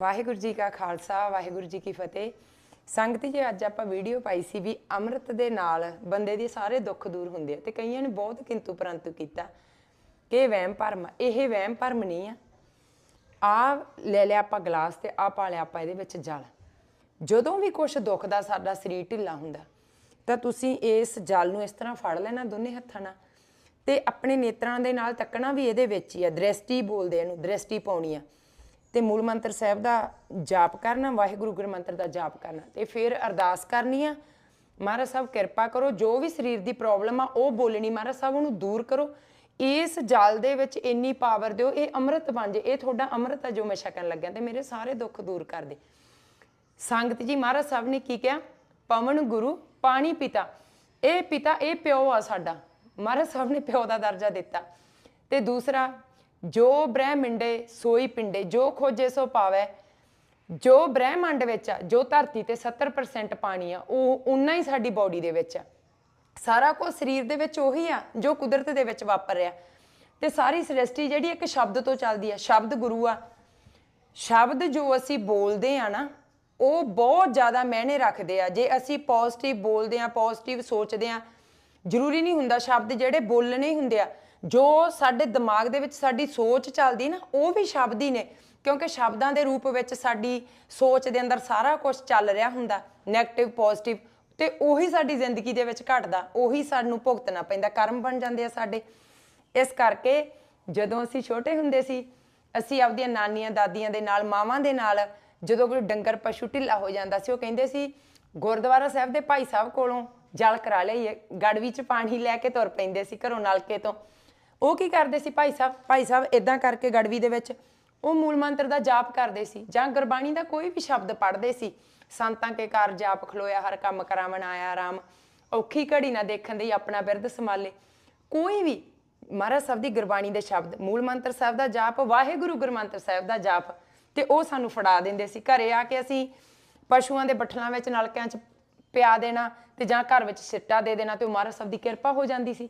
ਵਾਹਿਗੁਰੂ ਜੀ ਕਾ ਖਾਲਸਾ, ਵਾਹਿਗੁਰੂ ਜੀ ਕੀ ਫਤਿਹ। ਸੰਗਤ ਜੀ, ਅੱਜ ਆਪਾਂ ਵੀਡੀਓ ਪਾਈ ਸੀ ਵੀ ਅੰਮ੍ਰਿਤ ਦੇ ਨਾਲ ਬੰਦੇ ਦੇ ਸਾਰੇ ਦੁੱਖ ਦੂਰ ਹੁੰਦੇ ਆ ਤੇ ਕਈਆਂ ਨੇ ਬਹੁਤ ਕਿੰਤੂ ਪਰੰਤੂ ਕੀਤਾ ਕਿ ਵਹਿਮ ਭਰਮ ਇਹ ਵਹਿਮ ਭਰਮ ਨਹੀਂ ਆ। ਆ ਲੈ ਲਿਆ ਆਪਾਂ ਗਲਾਸ ਤੇ ਆ ਪਾ ਲਿਆ ਆਪਾਂ ਇਹਦੇ ਵਿੱਚ ਜਲ। ਜਦੋਂ ਵੀ ਕੁਝ ਦੁੱਖ ਦਾ ਸਾਡਾ ਸਰੀਰ ਢਿੱਲਾ ਹੁੰਦਾ, ਤਾਂ ਤੁਸੀਂ ਇਸ ਜਲ ਨੂੰ ਇਸ ਤਰ੍ਹਾਂ ਫੜ ਲੈਣਾ ਦੋਨੇ ਹੱਥਾਂ ਨਾਲ ਤੇ ਆਪਣੇ ਨੇਤਰਾਂ ਦੇ ਨਾਲ ਤੱਕਣਾ ਵੀ ਇਹਦੇ ਵਿੱਚ ਹੀ ਆ। ਦ੍ਰਿਸ਼ਟੀ ਬੋਲਦੇ ਇਹਨੂੰ, ਦ੍ਰਿਸ਼ਟੀ ਪਾਉਣੀ ਆ। ਤੇ ਮੂਲ ਮੰਤਰ ਸਾਹਿਬ ਦਾ ਜਾਪ ਕਰਨਾ, ਵਾਹਿਗੁਰੂ ਗੁਰ ਮੰਤਰ ਦਾ ਜਾਪ ਕਰਨਾ ਤੇ ਫਿਰ ਅਰਦਾਸ ਕਰਨੀ ਆ। ਮਹਾਰਾਜ ਸਾਹਿਬ ਕਿਰਪਾ ਕਰੋ, ਜੋ ਵੀ ਸਰੀਰ ਦੀ ਪ੍ਰੋਬਲਮ ਆ, ਉਹ ਬੋਲਣੀ ਮਹਾਰਾਜ ਸਾਹਿਬ ਉਹਨੂੰ ਦੂਰ ਕਰੋ। ਇਸ ਜਲ ਦੇ ਵਿੱਚ ਇੰਨੀ ਪਾਵਰ ਦਿਓ, ਇਹ ਅੰਮ੍ਰਿਤ ਬਣ ਜੇ, ਇਹ ਤੁਹਾਡਾ ਅੰਮ੍ਰਿਤ ਆ ਜੋ ਮੈਂ ਛਕਣ ਲੱਗਿਆ ਤੇ ਮੇਰੇ ਸਾਰੇ ਦੁੱਖ ਦੂਰ ਕਰ ਦੇ। ਸੰਗਤ ਜੀ, ਮਹਾਰਾਜ ਸਾਹਿਬ ਨੇ ਕੀ ਕਿਹਾ? ਪਵਨ ਗੁਰੂ, ਪਾਣੀ ਪਿਤਾ। ਇਹ ਪਿਤਾ, ਇਹ ਪਿਓ ਆ ਸਾਡਾ। ਮਹਾਰਾਜ ਸਾਹਿਬ ਨੇ ਪਿਓ ਦਾ ਦਰਜਾ ਦਿੱਤਾ। ਤੇ ਦੂਸਰਾ ਜੋ ਬ੍ਰਹਮੰਡੇ ਸੋਈ ਪਿੰਡੇ, ਜੋ ਖੋਜੇ ਸੋ ਪਾਵੇ, ਜੋ ਬ੍ਰਹਿਮੰਡ ਵਿੱਚ ਆ, ਜੋ ਧਰਤੀ ਤੇ 70% ਪਾਣੀ ਆ, ਉਹ ਉਨਾ ਹੀ ਸਾਡੀ ਬਾਡੀ ਦੇ ਵਿੱਚ ਆ। ਸਾਰਾ ਕੁਝ ਸਰੀਰ ਦੇ ਵਿੱਚ ਉਹੀ ਆ, ਜੋ ਕੁਦਰਤ ਦੇ ਵਿੱਚ ਵਾਪਰ ਰਿਹਾ। ਤੇ ਸਾਰੀ ਸ੍ਰਿਸ਼ਟੀ ਜਿਹੜੀ ਇੱਕ ਸ਼ਬਦ ਤੋਂ ਚੱਲਦੀ ਆ, ਸ਼ਬਦ ਗੁਰੂ ਆ। ਸ਼ਬਦ ਜੋ ਅਸੀਂ ਬੋਲਦੇ ਆ ਨਾ, ਉਹ ਬਹੁਤ ਜ਼ਿਆਦਾ ਮਾਇਨੇ ਰੱਖਦੇ ਆ। ਜੇ ਅਸੀਂ ਪੋਜ਼ਿਟਿਵ ਬੋਲਦੇ ਆ ਪੋਜ਼ਿਟਿਵ ਸੋਚਦੇ ਆ ਜ਼ਰੂਰੀ ਨਹੀਂ ਹੁੰਦਾ ਸ਼ਬਦ ਜਿਹੜੇ ਬੋਲਣੇ ਹੀ ਹੁੰਦੇ ਆ। ਜੋ ਸਾਡੇ ਦਿਮਾਗ ਦੇ ਵਿੱਚ ਸਾਡੀ ਸੋਚ ਚੱਲਦੀ ਨਾ, ਉਹ ਵੀ ਸ਼ਬਦ ਹੀ ਨੇ। ਕਿਉਂਕਿ ਸ਼ਬਦਾਂ ਦੇ ਰੂਪ ਵਿੱਚ ਸਾਡੀ ਸੋਚ ਦੇ ਅੰਦਰ ਸਾਰਾ ਕੁਝ ਚੱਲ ਰਿਹਾ ਹੁੰਦਾ 네ਗੇਟਿਵ ਪੋਜ਼ਿਟਿਵ ਤੇ ਉਹੀ ਸਾਡੀ ਜ਼ਿੰਦਗੀ ਦੇ ਵਿੱਚ ਘਟਦਾ, ਉਹੀ ਸਾਨੂੰ ਭੁਗਤਣਾ ਪੈਂਦਾ, ਕਰਮ ਬਣ ਜਾਂਦੇ ਆ ਸਾਡੇ। ਇਸ ਕਰਕੇ ਜਦੋਂ ਅਸੀਂ ਛੋਟੇ ਹੁੰਦੇ ਸੀ, ਅਸੀਂ ਆਪਦੀਆਂ ਨਾਨੀਆਂ, ਦਾਦੀਆਂ ਦੇ ਨਾਲ, ਮਾਵਾਂ ਦੇ ਨਾਲ ਜਦੋਂ ਕੋਈ ਡੰਗਰ ਪਸ਼ੂ ਢਿੱਲਾ ਹੋ ਜਾਂਦਾ ਸੀ, ਉਹ ਕਹਿੰਦੇ ਸੀ, ਗੁਰਦੁਆਰਾ ਸਾਹਿਬ ਦੇ ਭਾਈ ਸਾਹਿਬ ਕੋਲੋਂ ਜਲ ਕਰਾ ਲਈਏ ਗੜਵੀ ਚ ਪਾਣੀ ਲੈ ਕੇ ਤੁਰ ਪੈਂਦੇ ਸੀ ਘਰੋਂ ਨਲਕੇ ਤੋਂ। ਉਹ ਕੀ ਕਰਦੇ ਸੀ ਭਾਈ ਸਾਹਿਬ? ਭਾਈ ਸਾਹਿਬ ਇਦਾਂ ਕਰਕੇ ਗੜਵੀ ਦੇ ਵਿੱਚ ਉਹ ਮੂਲ ਮੰਤਰ ਦਾ ਜਾਪ ਕਰਦੇ ਸੀ ਜਾਂ ਗੁਰਬਾਣੀ ਦਾ ਕੋਈ ਵੀ ਸ਼ਬਦ ਪੜ੍ਹਦੇ ਸੀ। ਸੰਤਾਂ ਕੇ ਕਾਰ ਜਾਪ ਖਲੋਇਆ, ਹਰ ਕੰਮ ਕਰਾਵਣ ਆਇਆ ਰਾਮ। ਔਖੀ ਘੜੀ ਨਾ ਦੇਖਣ ਦੀ ਆਪਣਾ ਬਿਰਧ ਸੰਭਾਲੇ। ਕੋਈ ਵੀ ਮਹਾਰਾਜ ਸਾਹਿਬ ਦੀ ਗੁਰਬਾਣੀ ਦੇ ਸ਼ਬਦ, ਮੂਲ ਮੰਤਰ ਸਾਹਿਬ ਦਾ ਜਾਪ, ਵਾਹਿਗੁਰੂ ਗੁਰਮੰਤਰ ਸਾਹਿਬ ਦਾ ਜਾਪ, ਤੇ ਉਹ ਸਾਨੂੰ ਫੜਾ ਦਿੰਦੇ ਸੀ। ਘਰੇ ਆ ਕੇ ਅਸੀਂ ਪਸ਼ੂਆਂ ਦੇ ਬੱਠਲਾਂ ਵਿੱਚ ਨਲਕਿਆਂ 'ਚ ਪਿਆ ਦੇਣਾ ਤੇ ਜਾਂ ਘਰ ਵਿੱਚ ਸਿੱਟਾ ਦੇ ਦੇਣਾ ਤੇ ਉਹ ਮਹਾਰਾਜ ਸਾਹਿਬ ਦੀ ਕਿਰਪਾ ਹੋ ਜਾਂਦੀ ਸੀ।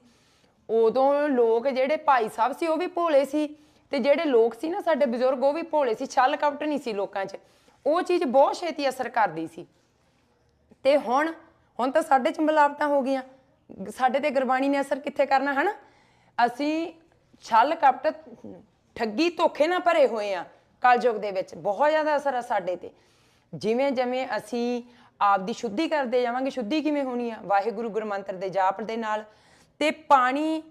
ਉਦੋਂ ਲੋਕ ਜਿਹੜੇ ਭਾਈ ਸਾਹਿਬ ਸੀ, ਉਹ ਵੀ ਭੋਲੇ ਸੀ ਤੇ ਜਿਹੜੇ ਲੋਕ ਸੀ ਨਾ ਸਾਡੇ ਬਜ਼ੁਰਗ, ਉਹ ਵੀ ਭੋਲੇ ਸੀ, ਛਲ ਕਪਟ ਨਹੀਂ ਸੀ ਲੋਕਾਂ 'ਚ। ਉਹ ਚੀਜ਼ ਬਹੁਤ ਛੇਤੀ ਅਸਰ ਕਰਦੀ ਸੀ। ਤੇ ਹੁਣ ਹੁਣ ਤਾਂ ਸਾਡੇ 'ਚ ਮਿਲਾਵਟਾਂ ਹੋ ਗਈਆਂ। ਸਾਡੇ ਤੇ ਗੁਰਬਾਣੀ ਨੇ ਅਸਰ ਕਿੱਥੇ ਕਰਨਾ, ਹਨਾ? ਅਸੀਂ ਛਲ ਕਪਟ ਠੱਗੀ ਧੋਖੇ ਨਾਲ ਭਰੇ ਹੋਏ ਆ ਕਲਯੁਗ ਦੇ ਵਿੱਚ। ਬਹੁਤ ਜ਼ਿਆਦਾ ਅਸਰ ਆ ਸਾਡੇ ਤੇ। ਜਿਵੇਂ ਜਿਵੇਂ ਅਸੀਂ ਆਪ ਦੀ ਸ਼ੁੱਧੀ ਕਰਦੇ ਜਾਵਾਂਗੇ, ਸ਼ੁੱਧੀ ਕਿਵੇਂ ਹੋਣੀ ਆ? ਵਾਹਿਗੁਰੂ ਗੁਰਮੰਤਰ ਦੇ ਜਾਪ ਦੇ ਨਾਲ। ਤੇ ਪਾਣੀ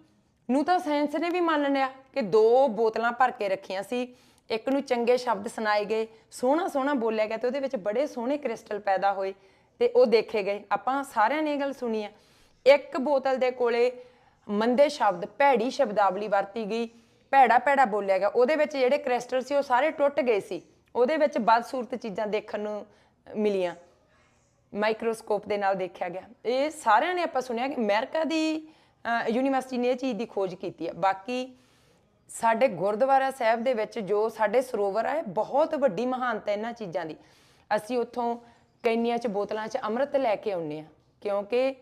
ਨੂੰ ਤਾਂ ਸਾਇੰਸ ਨੇ ਵੀ ਮੰਨ ਲਿਆ ਕਿ ਦੋ ਬੋਤਲਾਂ ਭਰ ਕੇ ਰੱਖੀਆਂ ਸੀ। ਇੱਕ ਨੂੰ ਚੰਗੇ ਸ਼ਬਦ ਸੁਣਾਏ ਗਏ, ਸੋਹਣਾ ਸੋਹਣਾ ਬੋਲਿਆ ਗਿਆ ਤੇ ਉਹਦੇ ਵਿੱਚ ਬੜੇ ਸੋਹਣੇ ਕ੍ਰਿਸਟਲ ਪੈਦਾ ਹੋਏ ਤੇ ਉਹ ਦੇਖੇ ਗਏ। ਆਪਾਂ ਸਾਰਿਆਂ ਨੇ ਇਹ ਗੱਲ ਸੁਣੀ ਆ। ਇੱਕ ਬੋਤਲ ਦੇ ਕੋਲੇ ਮੰਦੇ ਸ਼ਬਦ, ਭੈੜੀ ਸ਼ਬਦਾਵਲੀ ਵਰਤੀ ਗਈ, ਭੈੜਾ ਭੈੜਾ ਬੋਲਿਆ ਗਿਆ। ਉਹਦੇ ਵਿੱਚ ਜਿਹੜੇ ਕ੍ਰਿਸਟਲ ਸੀ ਉਹ ਸਾਰੇ ਟੁੱਟ ਗਏ ਸੀ। ਉਹਦੇ ਵਿੱਚ ਬਦਸੂਰਤ ਚੀਜ਼ਾਂ ਦੇਖਣ ਨੂੰ ਮਿਲੀਆਂ। ਮਾਈਕਰੋਸਕੋਪ ਦੇ ਨਾਲ ਦੇਖਿਆ ਗਿਆ। ਇਹ ਸਾਰਿਆਂ ਨੇ ਆਪਾਂ ਸੁਣਿਆ ਕਿ ਅਮਰੀਕਾ ਦੀ ਯੂਨੀਵਰਸਿਟੀ ਨੇ ਇਹ ਚੀਜ਼ ਦੀ ਖੋਜ ਕੀਤੀ ਹੈ। ਬਾਕੀ ਸਾਡੇ ਗੁਰਦੁਆਰਾ ਸਾਹਿਬ ਦੇ ਵਿੱਚ ਜੋ ਸਾਡੇ ਸਰੋਵਰ ਆ ਬਹੁਤ ਵੱਡੀ ਮਹਾਨਤਾ ਇਹਨਾਂ ਚੀਜ਼ਾਂ ਦੀ। ਅਸੀਂ ਉੱਥੋਂ ਕੈਨੀਆਂ 'ਚ ਬੋਤਲਾਂ 'ਚ ਅੰਮ੍ਰਿਤ ਲੈ ਕੇ ਆਉਂਦੇ ਆ ਕਿਉਂਕਿ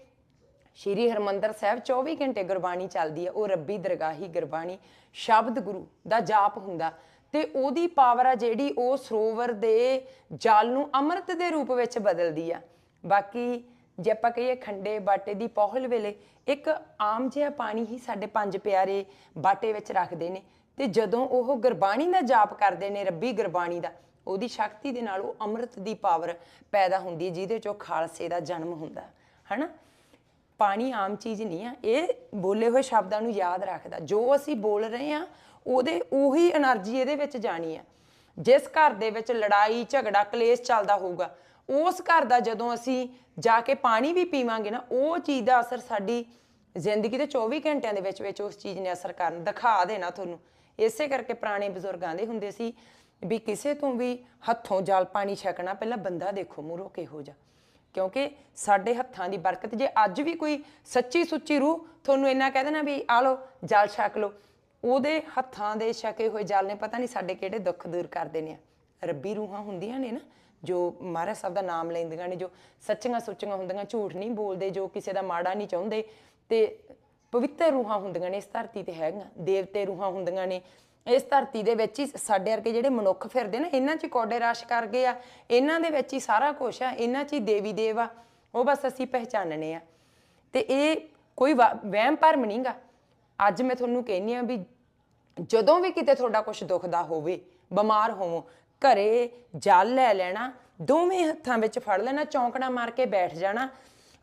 ਸ਼੍ਰੀ ਹਰਮੰਦਰ ਸਾਹਿਬ 24 ਘੰਟੇ ਗੁਰਬਾਣੀ ਚੱਲਦੀ ਹੈ। ਉਹ ਰੱਬੀ ਦਰਗਾਹੀ ਗੁਰਬਾਣੀ, ਸ਼ਬਦ ਗੁਰੂ ਦਾ ਜਾਪ ਹੁੰਦਾ। ਤੇ ਉਹਦੀ ਪਾਵਰ ਆ ਜਿਹੜੀ ਉਹ ਸਰੋਵਰ ਦੇ ਜਲ ਨੂੰ ਅੰਮ੍ਰਿਤ ਦੇ ਰੂਪ ਵਿੱਚ ਬਦਲਦੀ ਆ। ਬਾਕੀ ਜੇ ਆਪਾਂ ਕਹੀਏ ਖੰਡੇ ਬਾਟੇ ਦੀ ਪੋਹਲ ਵੇਲੇ, ਇੱਕ ਆਮ ਜਿਹਾ ਪਾਣੀ ਹੀ ਸਾਡੇ ਪੰਜ ਪਿਆਰੇ ਬਾਟੇ ਵਿੱਚ ਰੱਖਦੇ ਨੇ ਤੇ ਜਦੋਂ ਉਹ ਗੁਰਬਾਣੀ ਦਾ ਜਾਪ ਕਰਦੇ ਨੇ ਰੱਬੀ ਗੁਰਬਾਣੀ ਦਾ, ਉਹਦੀ ਸ਼ਕਤੀ ਦੇ ਨਾਲ ਉਹ ਅੰਮ੍ਰਿਤ ਦੀ ਪਾਵਰ ਪੈਦਾ ਹੁੰਦੀ ਹੈ, ਜਿਹਦੇ ਚੋਂ ਖਾਲਸੇ ਦਾ ਜਨਮ ਹੁੰਦਾ, ਹਨਾ? ਪਾਣੀ ਆਮ ਚੀਜ਼ ਨਹੀਂ ਆ, ਇਹ ਬੋਲੇ ਹੋਏ ਸ਼ਬਦਾਂ ਨੂੰ ਯਾਦ ਰੱਖਦਾ। ਜੋ ਅਸੀਂ ਬੋਲ ਰਹੇ ਆ ਉਹਦੇ ਉਹੀ એનર્ਜੀ ਇਹਦੇ ਵਿੱਚ ਜਾਣੀ ਹੈ। ਜਿਸ ਘਰ ਦੇ ਵਿੱਚ ਲੜਾਈ, ਝਗੜਾ, ਕਲੇਸ਼ ਚੱਲਦਾ ਹੋਊਗਾ, ਉਸ ਘਰ ਦਾ ਜਦੋਂ ਅਸੀਂ ਜਾ ਕੇ ਪਾਣੀ ਵੀ ਪੀਵਾਂਗੇ ਨਾ, ਉਹ ਚੀਜ਼ ਦਾ ਅਸਰ ਸਾਡੀ ਜ਼ਿੰਦਗੀ ਦੇ 24 ਘੰਟਿਆਂ ਦੇ ਵਿੱਚ ਵਿੱਚ ਉਸ ਚੀਜ਼ ਨੇ ਅਸਰ ਕਰਨ, ਦਿਖਾ ਦੇਣਾ ਤੁਹਾਨੂੰ। ਇਸੇ ਕਰਕੇ ਪੁਰਾਣੇ ਬਜ਼ੁਰਗਾਂ ਦੇ ਹੁੰਦੇ ਸੀ ਵੀ ਕਿਸੇ ਤੋਂ ਵੀ ਹੱਥੋਂ ਜਲ ਪਾਣੀ ਛਕਣਾ, ਪਹਿਲਾਂ ਬੰਦਾ ਦੇਖੋ ਮੂਰੋ ਕਿਹੋ ਜਾ ਕਿਉਂਕਿ ਸਾਡੇ ਹੱਥਾਂ ਦੀ ਬਰਕਤ, ਜੇ ਅੱਜ ਵੀ ਕੋਈ ਸੱਚੀ ਸੁੱਚੀ ਰੂਹ ਤੁਹਾਨੂੰ ਇੰਨਾ ਕਹਿ ਦੇਣਾ ਵੀ ਆ ਲਓ, ਜਲ ਛਕ ਲਓ ਉਹਦੇ ਹੱਥਾਂ ਦੇ ਛਕੇ ਹੋਏ ਜਲ ਨੇ, ਪਤਾ ਨਹੀਂ ਸਾਡੇ ਕਿਹੜੇ ਦੁੱਖ ਦੂਰ ਕਰਦੇ ਨੇ ਰੱਬੀ ਰੂਹਾਂ ਹੁੰਦੀਆਂ ਨੇ ਨਾ, ਜੋ ਮਹਾਰਾਜ ਸਾਹਿਬ ਦਾ ਨਾਮ ਲੈਂਦੀਆਂ ਨੇ, ਜੋ ਸੱਚੀਆਂ ਸੁੱਚੀਆਂ ਹੁੰਦੀਆਂ, ਝੂਠ ਨਹੀਂ ਬੋਲਦੇ, ਜੋ ਕਿਸੇ ਦਾ ਮਾੜਾ ਨਹੀਂ ਚਾਹੁੰਦੇ, ਤੇ ਪਵਿੱਤਰ ਰੂਹਾਂ ਹੁੰਦੀਆਂ ਨੇ ਇਸ ਧਰਤੀ ਤੇ ਹੈਗੀਆਂ, ਦੇਵਤੇ ਰੂਹਾਂ ਹੁੰਦੀਆਂ ਨੇ। ਇਸ ਧਰਤੀ ਦੇ ਵਿੱਚ ਹੀ ਸਾਡੇ ਵਰਗੇ ਜਿਹੜੇ ਮਨੁੱਖ ਫਿਰਦੇ ਨੇ, ਇਹਨਾਂ 'ਚ ਹੀ ਕੋਡੇ ਰਸ਼ ਕਰ ਗਏ ਆ, ਇਹਨਾਂ ਦੇ ਵਿੱਚ ਹੀ ਸਾਰਾ ਕੁਝ ਆ, ਇਹਨਾਂ 'ਚ ਹੀ ਦੇਵੀ ਦੇਵ ਆ, ਉਹ ਬਸ ਅਸੀਂ ਪਹਿਚਾਨਣੇ ਆ। ਤੇ ਇਹ ਕੋਈ ਵਾ- ਵਹਿਮ ਭਰਮ ਨਹੀਂਗਾ ਅੱਜ ਮੈਂ ਤੁਹਾਨੂੰ ਕਹਿੰਨੀ ਆ ਵੀ ਜਦੋਂ ਵੀ ਕਿਤੇ ਤੁਹਾਡਾ ਕੁਝ ਦੁਖਦਾ ਹੋਵੇ, ਬਿਮਾਰ ਹੋਵੋ, ਘਰੇ ਜਲ ਲੈ ਲੈਣਾ, ਦੋਵੇਂ ਹੱਥਾਂ ਵਿੱਚ ਫੜ ਲੈਣਾ, ਚੌਂਕੜਾ ਮਾਰ ਕੇ ਬੈਠ ਜਾਣਾ।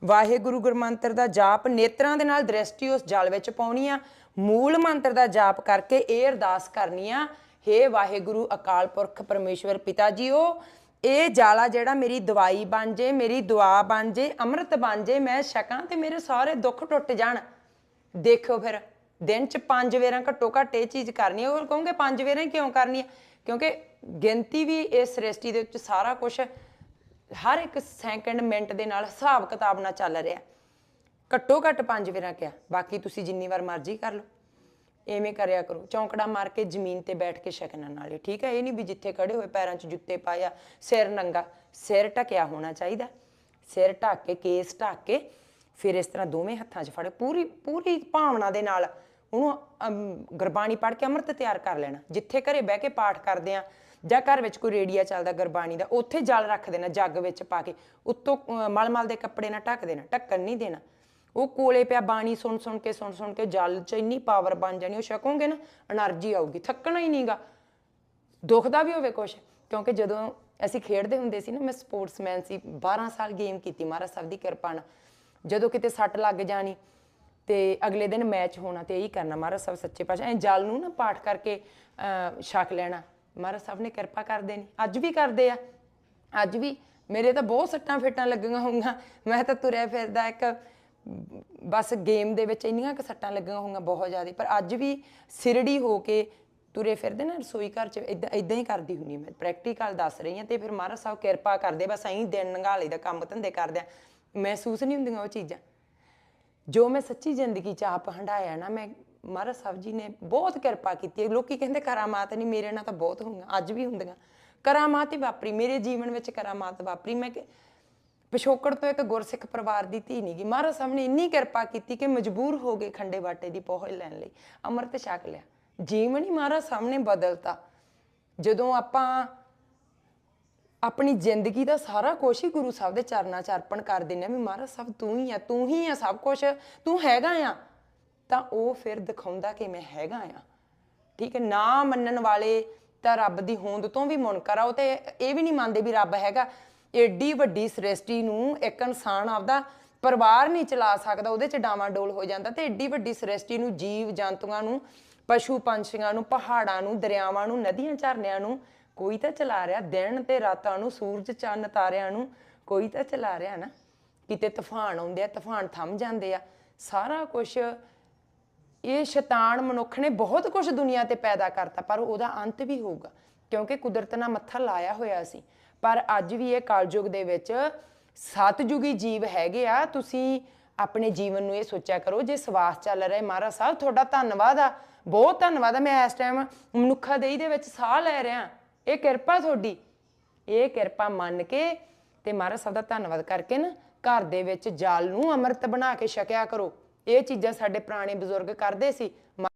ਵਾਹਿਗੁਰੂ ਗੁਰਮੰਤਰ ਦਾ ਜਾਪ ਨੇਤਰਾਂ ਦੇ ਨਾਲ ਦ੍ਰਿਸ਼ਟੀ ਉਸ ਜਲ ਵਿੱਚ ਪਾਉਣੀ ਆ। ਮੂਲ ਮੰਤਰ ਦਾ ਜਾਪ ਕਰਕੇ ਇਹ ਅਰਦਾਸ ਕਰਨੀ ਆ, ਹੇ ਵਾਹਿਗੁਰੂ ਅਕਾਲ ਪੁਰਖ ਪਰਮੇਸ਼ਵਰ ਪਿਤਾ ਜੀਓ, ਇਹ ਜਾਲਾ ਜਿਹੜਾ ਮੇਰੀ ਦਵਾਈ ਬਣ ਜੇ, ਮੇਰੀ ਦੁਆ ਬਣ ਜੇ, ਅੰਮ੍ਰਿਤ ਬਣ ਜੇ, ਮੈਂ ਛਕਾਂ ਤੇ ਮੇਰੇ ਸਾਰੇ ਦੁੱਖ ਟੁੱਟ ਜਾਣ। ਦੇਖੋ ਫਿਰ। ਦਿਨ ਚ ਪੰਜ ਵੇਰਾਂ ਘੱਟੋ ਘੱਟ ਇਹ ਚੀਜ਼ ਕਰਨੀ ਹੈ। ਉਹ ਕਹੋਗੇ ਪੰਜ ਵੇਰਾਂ ਕਿਉਂ ਕਰਨੀ ਹੈ? ਕਿਉਂਕਿ ਗਿਣਤੀ ਵੀ ਇਸ ਸ੍ਰਿਸ਼ਟੀ ਦੇ ਵਿੱਚ ਸਾਰਾ ਕੁਝ ਹਰ ਇੱਕ ਸੈਕਿੰਡ ਮਿੰਟ ਦੇ ਨਾਲ ਹਿਸਾਬ ਕਿਤਾਬ ਨਾਲ ਚੱਲ ਰਿਹਾ ਘੱਟੋ ਘੱਟ ਪੰਜ ਵੇਰਾਂ ਕਿਹਾ ਬਾਕੀ ਤੁਸੀਂ ਜਿੰਨੀ ਵਾਰ ਮਰਜ਼ੀ ਕਰ ਲਓ। ਐਵੇਂ ਕਰਿਆ ਕਰੋ। ਚੌਂਕੜਾ ਮਾਰ ਕੇ ਜ਼ਮੀਨ ਤੇ ਬੈਠ ਕੇ ਛਕਣਾ ਨਾਲੇ ਠੀਕ ਹੈ? ਇਹ ਨਹੀਂ ਵੀ ਜਿੱਥੇ ਖੜੇ ਹੋਏ ਪੈਰਾਂ 'ਚ ਜੁੱਤੇ ਪਾਇਆ, ਸਿਰ ਨੰਗਾ, ਸਿਰ ਢਕਿਆ ਹੋਣਾ ਚਾਹੀਦਾ। ਸਿਰ ਢੱਕ ਕੇ, ਕੇਸ ਢੱਕ ਕੇ, ਫਿਰ ਇਸ ਤਰ੍ਹਾਂ ਦੋਵੇਂ ਹੱਥਾਂ 'ਚ ਫੜ ਪੂਰੀ ਪੂਰੀ ਭਾਵਨਾ ਦੇ ਨਾਲ ਉਹਨੂੰ ਗੁਰਬਾਣੀ ਪੜ੍ਹ ਕੇ ਅੰਮ੍ਰਿਤ ਤਿਆਰ ਕਰ ਲੈਣਾ। ਜਿੱਥੇ ਘਰੇ ਬਹਿ ਕੇ ਪਾਠ ਕਰਦੇ ਆ, ਜਾਂ ਘਰ ਵਿੱਚ ਕੋਈ ਰੇਡੀਆ ਚੱਲਦਾ ਗੁਰਬਾਣੀ ਦਾ, ਉੱਥੇ ਜਲ ਰੱਖ ਦੇਣਾ, ਜੱਗ ਵਿੱਚ ਪਾ ਕੇ। ਉੱਤੋਂ ਮਲਮਲ ਦੇ ਕੱਪੜੇ ਨਾਲ ਢੱਕ ਦੇਣਾ, ਢੱਕਣ ਨਹੀਂ ਦੇਣਾ। ਉਹ ਕੋਲੇ ਪਿਆ ਬਾਣੀ ਸੁਣ ਸੁਣ ਕੇ, ਸੁਣ ਸੁਣ ਕੇ ਜਲ 'ਚ ਇੰਨੀ ਪਾਵਰ ਬਣ ਜਾਣੀ, ਉਹ ਛਕੋਗੇ ਨਾ એનર્ਜੀ ਆਊਗੀ, ਥੱਕਣਾ ਹੀ ਨਹੀਂਗਾ। ਦੁਖਦਾ ਵੀ ਹੋਵੇ ਕੁਛ, ਕਿਉਂਕਿ ਜਦੋਂ ਅਸੀਂ ਖੇਡਦੇ ਹੁੰਦੇ ਸੀ ਨਾ, ਮੈਂ ਸਪੋਰਟਸਮੈਨ ਸੀ 12 ਸਾਲ ਗੇਮ ਕੀਤੀ, ਮਹਾਰਾਜ ਸਾਹਿਬ ਦੀ ਕਿਰਪਾ ਨਾਲ। ਜਦੋਂ ਕਿਤੇ ਸੱਟ ਲੱਗ ਜਾਣੀ ਤੇ ਅਗਲੇ ਦਿਨ ਮੈਚ ਹੋਣਾ ਤੇ ਇਹੀ ਕਰਨਾ। ਮਹਾਰਾਜ ਸਾਹਿਬ ਸੱਚੇ ਪਾਤਸ਼ਾਹ ਐ ਜਲ ਨੂੰ ਨਾ ਪਾਠ ਕਰਕੇ ਅਹ, ਛਕ ਲੈਣਾ। ਮਹਾਰਾਜ ਸਾਹਿਬ ਨੇ ਕਿਰਪਾ ਕਰਦੇ ਨੇ। ਅੱਜ ਵੀ ਕਰਦੇ ਆ। ਅੱਜ ਵੀ। ਮੇਰੇ ਤਾਂ ਬਹੁਤ ਸੱਟਾਂ ਫੇਟਾਂ ਲੱਗੀਆਂ ਹੋਈਆਂ। ਮੈਂ ਤਾਂ ਤੁਰਿਆ ਫਿਰਦਾ ਇੱਕ ਬਸ ਗੇਮ ਦੇ ਵਿੱਚ ਇੰਨੀਆਂ ਕੁ ਸੱਟਾਂ ਲੱਗੀਆਂ ਹੋਈਆਂ ਬਹੁਤ ਜ਼ਿਆਦਾ। ਪਰ ਅੱਜ ਵੀ ਸਿਰੜੀ ਹੋ ਕੇ ਤੁਰੇ ਫਿਰਦੇ ਨਾ ਰਸੋਈ ਘਰ ਚ ਇਦਾਂ ਇਦਾਂ ਹੀ ਕਰਦੀ ਹੁੰਨੀ ਮੈਂ। ਪ੍ਰੈਕਟੀਕਲ ਦੱਸ ਰਹੀ ਹਾਂ ਤੇ ਫਿਰ ਮਹਾਰਾਜ ਸਾਹਿਬ ਕਿਰਪਾ ਕਰਦੇ ਬਸ ਐਂ ਦਿਨ ਨੰਗਾਲੇ ਦਾ ਕੰਮ ਧੰਦੇ ਕਰਦੇ ਆ। ਮਹਿਸੂਸ ਨਹੀਂ ਹੁੰਦੀਆਂ ਉਹ ਚੀਜ਼ਾਂ। ਜੋ ਮੈਂ ਸੱਚੀ ਜ਼ਿੰਦਗੀ ਚ ਆਪ ਹੰਡਾਇਆ ਨਾ, ਮੈਂ ਮਹਾਰਾਜ ਸਾਹਿਬ ਜੀ ਨੇ ਬਹੁਤ ਕਿਰਪਾ ਕੀਤੀ ਹੈ। ਲੋਕੀ ਕਹਿੰਦੇ ਕਰਾਮਾਤ ਨਹੀਂ, ਮੇਰੇ ਨਾਲ ਤਾਂ ਬਹੁਤ ਹੋਈਆਂ ਅੱਜ ਵੀ ਹੁੰਦੀਆਂ। ਕਰਾਮਾਤ ਹੀ ਵਾਪਰੀ, ਮੇਰੇ ਜੀਵਨ ਵਿੱਚ ਕਰਾਮਾਤ ਵਾਪਰੀ। ਮੈਂ ਪਿਛੋਕੜ ਤੋਂ ਇੱਕ ਗੁਰਸਿੱਖ ਪਰਿਵਾਰ ਦੀ ਧੀ ਨਹੀਂ ਗਈ ਮਹਾਰਾਜ ਸਾਹਿਬ ਨੇ ਇੰਨੀ ਕਿਰਪਾ ਕੀਤੀ ਕਿ ਮਜਬੂਰ ਹੋ ਗਏ ਖੰਡੇ ਬਾਟੇ ਦੀ ਪੋਹ ਲੈਣ ਲਈ। ਅੰਮ੍ਰਿਤ ਛਕ ਲਿਆ। ਜੀਵਨ ਹੀ ਮਹਾਰਾਜ ਸਾਹਿਬ ਨੇ ਬਦਲਤਾ। ਜਦੋਂ ਆਪਾਂ ਆਪਣੀ ਜ਼ਿੰਦਗੀ ਦਾ ਸਾਰਾ ਕੁਝ ਹੀ ਗੁਰੂ ਸਾਹਿਬ ਦੇ ਚਰਨਾਂ 'ਚ ਅਰਪਣ ਕਰ ਦਿੰਨੇ ਵੀ ਮਹਾਰਾਜ ਸਾਹਿਬ ਤੂੰ ਹੀ ਆ, ਤੂੰ ਹੀ ਆ ਸਭ ਕੁਝ ਤੂੰ ਹੈਗਾ ਆ। ਤਾਂ ਉਹ ਫਿਰ ਦਿਖਾਉਂਦਾ ਕਿ ਮੈਂ ਹੈਗਾ ਆ। ਠੀਕ ਹੈ, ਨਾ ਮੰਨਣ ਵਾਲੇ ਤਾਂ ਰੱਬ ਦੀ ਹੋਂਦ ਤੋਂ ਵੀ ਮੁਨਕਰ ਆ ਉਹ ਤੇ ਇਹ ਵੀ ਨਹੀਂ ਮੰਨਦੇ ਵੀ ਰੱਬ ਹੈਗਾ। ਏਡੀ ਵੱਡੀ ਸ੍ਰਿਸ਼ਟੀ ਨੂੰ ਇੱਕ ਇਨਸਾਨ ਆਪਦਾ ਪਰਿਵਾਰ ਨਹੀਂ ਚਲਾ ਸਕਦਾ, ਉਹਦੇ ਚ ਡਾਵਾਂਡੋਲ ਹੋ ਜਾਂਦਾ। ਤੇ ਏਡੀ ਵੱਡੀ ਸ੍ਰਿਸ਼ਟੀ ਨੂੰ ਜੀਵ ਜੰਤੂਆਂ ਨੂੰ ਪਸ਼ੂ ਪੰਛੀਆਂ ਨੂੰ, ਪਹਾੜਾਂ ਨੂੰ, ਦਰਿਆਵਾਂ ਨੂੰ ਨਦੀਆਂ ਝਰਨਿਆਂ ਨੂੰ ਕੋਈ ਤਾਂ ਚਲਾ ਰਿਹਾ ਦਿਨ ਤੇ ਰਾਤਾਂ ਨੂੰ ਸੂਰਜ ਚੰਨ ਤਾਰਿਆਂ ਨੂੰ ਕੋਈ ਤਾਂ ਚਲਾ ਰਿਹਾ ਨਾ। ਕਿਤੇ ਤੂਫਾਨ ਆਉਂਦੇ ਆ ਤੂਫਾਨ ਥੰਮ ਜਾਂਦੇ ਆ। ਸਾਰਾ ਕੁਝ ਇਹ ਸ਼ੈਤਾਨ ਮਨੁੱਖ ਨੇ ਬਹੁਤ ਕੁਝ ਦੁਨੀਆ ਤੇ ਪੈਦਾ ਕਰਤਾ ਪਰ ਉਹਦਾ ਅੰਤ ਵੀ ਹੋਊਗਾ ਕਿਉਂਕਿ ਕੁਦਰਤ ਨਾਲ ਮੱਥਾ ਲਾਇਆ ਹੋਇਆ ਸੀ। ਪਰ ਅੱਜ ਵੀ ਇਹ ਕਾਲਯੁਗ ਦੇ ਵਿੱਚ ਸਤਜੁਗੀ ਜੀਵ ਹੈਗੇ ਆ ਤੁਸੀਂ ਆਪਣੇ ਜੀਵਨ ਨੂੰ ਇਹ ਸੋਚਿਆ ਕਰੋ ਜੇ ਸਵਾਸ ਚੱਲ ਰਿਹਾ ਹੈ, ਮਹਾਰਾਜ ਸਾਹਿਬ ਤੁਹਾਡਾ ਧੰਨਵਾਦ ਆ ਬਹੁਤ ਧੰਨਵਾਦ ਆ। ਮੈਂ ਇਸ ਟਾਈਮ ਮਨੁੱਖਾ ਦੇਈ ਦੇ ਵਿੱਚ ਸਾਹ ਲੈ ਰਿਹਾ। ਇਹ ਕਿਰਪਾ ਤੁਹਾਡੀ। ਇਹ ਕਿਰਪਾ ਮੰਨ ਕੇ ਤੇ ਮਹਾਰਾਜ ਸਾਹਿਬ ਦਾ ਧੰਨਵਾਦ ਕਰਕੇ ਨਾ ਘਰ ਦੇ ਵਿੱਚ ਜਾਲ ਨੂੰ ਅੰਮ੍ਰਿਤ ਬਣਾ ਕੇ ਛਕਿਆ ਕਰੋ। ਇਹ ਚੀਜ਼ਾਂ ਸਾਡੇ ਪੁਰਾਣੇ ਬਜ਼ੁਰਗ ਕਰਦੇ ਸੀ।